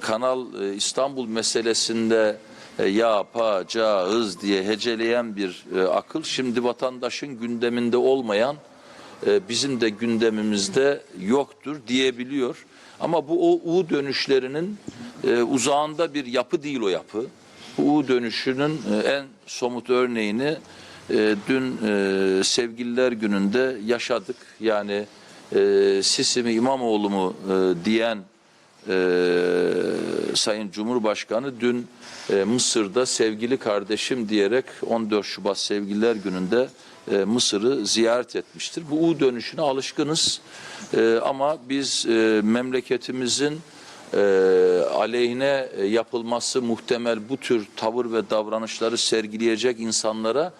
Kanal e, İstanbul meselesinde e, yapacağız diye heceleyen bir e, akıl şimdi vatandaşın gündeminde olmayan e, bizim de gündemimizde yoktur diyebiliyor. Ama bu o U dönüşlerinin uzağında bir yapı değil o yapı. Bu U dönüşünün en somut örneğini dün Sevgililer Günü'nde yaşadık. Yani Sisi mi İmamoğlu mu diyen Sayın Cumhurbaşkanı dün e, Mısır'da sevgili kardeşim diyerek 14 Şubat Sevgililer Günü'nde e, Mısır'ı ziyaret etmiştir. Bu U dönüşüne alışkınız E, ama biz e, memleketimizin e, aleyhine e, yapılması muhtemel bu tür tavır ve davranışları sergileyecek insanlara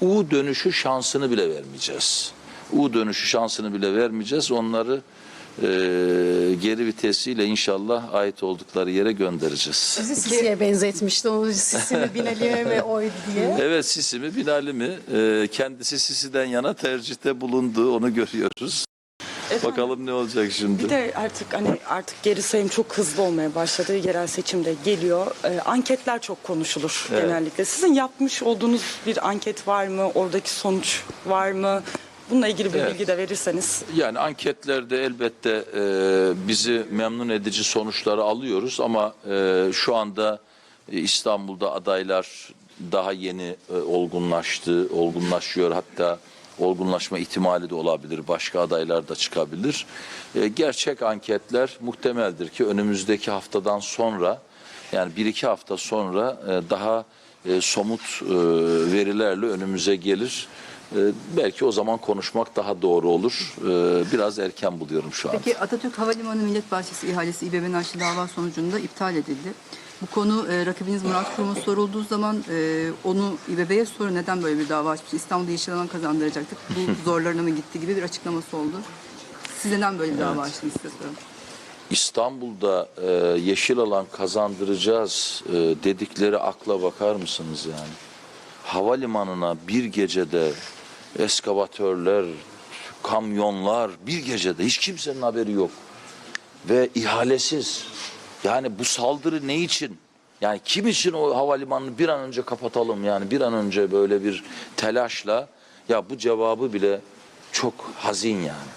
U dönüşü şansını bile vermeyeceğiz. U dönüşü şansını bile vermeyeceğiz. Onları e, geri vitesiyle inşallah ait oldukları yere göndereceğiz. Sizi Sisi'ye benzetmişti. O Sisi mi Binali mi oydu diye. Evet Sisi mi Binali mi? E, kendisi Sisi'den yana tercihte bulundu. Onu görüyoruz. Efendim? Bakalım ne olacak şimdi. Bir de artık hani artık geri sayım çok hızlı olmaya başladı. Yerel seçimde geliyor. Ee, anketler çok konuşulur Evet. genellikle. Sizin yapmış olduğunuz bir anket var mı? Oradaki sonuç var mı? Bununla ilgili bir Evet. bilgi de verirseniz. Yani anketlerde elbette e, bizi memnun edici sonuçları alıyoruz ama e, şu anda e, İstanbul'da adaylar daha yeni e, olgunlaştı, olgunlaşıyor hatta olgunlaşma ihtimali de olabilir. Başka adaylar da çıkabilir. E, gerçek anketler muhtemeldir ki önümüzdeki haftadan sonra yani bir iki hafta sonra e, daha e, somut e, verilerle önümüze gelir. E, belki o zaman konuşmak daha doğru olur. E, biraz erken buluyorum şu an. Peki Atatürk Havalimanı Millet Bahçesi ihalesi İBB'nin açtığı dava sonucunda iptal edildi. Bu konu e, rakibiniz Murat Kurum'a sorulduğu zaman e, onu İBB'ye soru neden böyle bir dava açmış? İstanbul'da yeşil alan kazandıracaktık. Bu zorlarına mı gitti gibi bir açıklaması oldu. Siz neden böyle bir dava açtınız size soralım. İstanbul'da e, yeşil alan kazandıracağız e, dedikleri akla bakar mısınız yani? Havalimanına bir gecede eskavatörler, kamyonlar bir gecede hiç kimsenin haberi yok. Ve ihalesiz. Yani bu saldırı ne için? Yani kim için o havalimanını bir an önce kapatalım yani bir an önce böyle bir telaşla ya bu cevabı bile çok hazin yani.